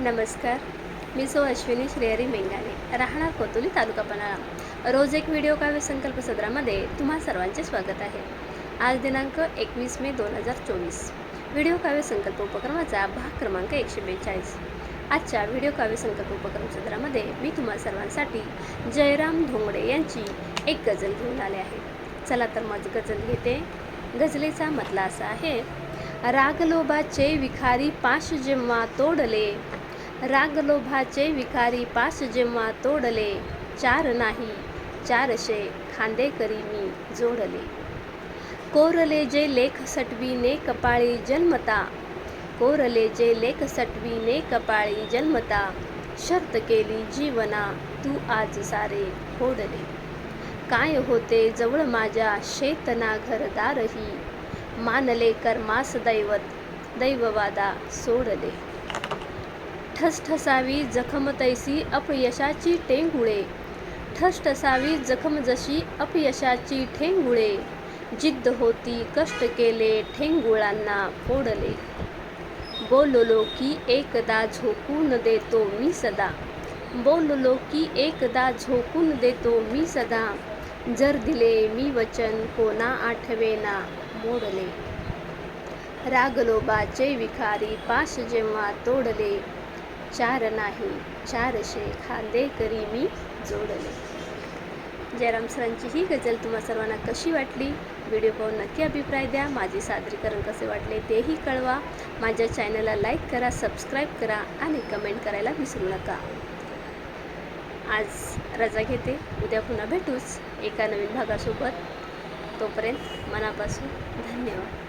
नमस्कार. मी सौ अश्विनी श्रेयरी मेंगाणे. राहणार कोतुली तालुका पन्हाळा रोज एक व्हिडिओ काव्य संकल्प सदरामध्ये तुम्हा सर्वांचे स्वागत आहे. आज दिनांक एकवीस मे दोन हजार चोवीस. व्हिडिओ काव्य संकल्प उपक्रमाचा भाग क्रमांक एकशे बेचाळीस. आजच्या व्हिडिओ काव्य संकल्प उपक्रम सदरामध्ये मी तुम्हा सर्वांसाठी जयराम धोंगडे यांची एक गझल घेऊन आले आहे. चला तर मग गझल घेते. गझलेचा मतला असा आहे. रागलोभाचे विखारी पाश जेव्हा तोडले रागलोभाचे विकारी पास जेव्हा तोडले चार नाही चारशे खांदेकरी मी जोडले. कोरले जे लेख सटवीने कपाळी जन्मता कोरले जे लेख सटवीने कपाळी जन्मता शर्त केली जीवना तू आज सारे फोडले. काय होते जवळ माझ्या शेतना घरदारही मानले कर्मास दैवत दैववादा सोडले. ठसठसावी जखम तैसी अपयशाची टेंगुळे ठसठसावी जखम जशी अपयशाची ठेंगुळे. जिद्द होती कष्ट केले ठेंगुळांना फोडले. बोललो की एकदा झोकून देतो मी सदा. बोललो की एकदा झोकून देतो मी सदा. जर दिले मी वचन कोणा आठवेना मोडले. रागलोबाचे विखारी पाश जेव्हा तोडले. चार नाही चारशे खांदे करी मी जोडले. जयराम सरांची ही गझल तुम्हा सर्वांना कशी वाटली? व्हिडिओ पाहून नक्की अभिप्राय द्या. माझे सादरीकरण कसे वाटले तेही कळवा. माझ्या चॅनलला लाईक करा सबस्क्राईब करा आणि कमेंट करायला विसरू नका. आज रजा घेते. उद्या पुन्हा भेटूच एका नवीन भागासोबत. तोपर्यंत मनापासून धन्यवाद.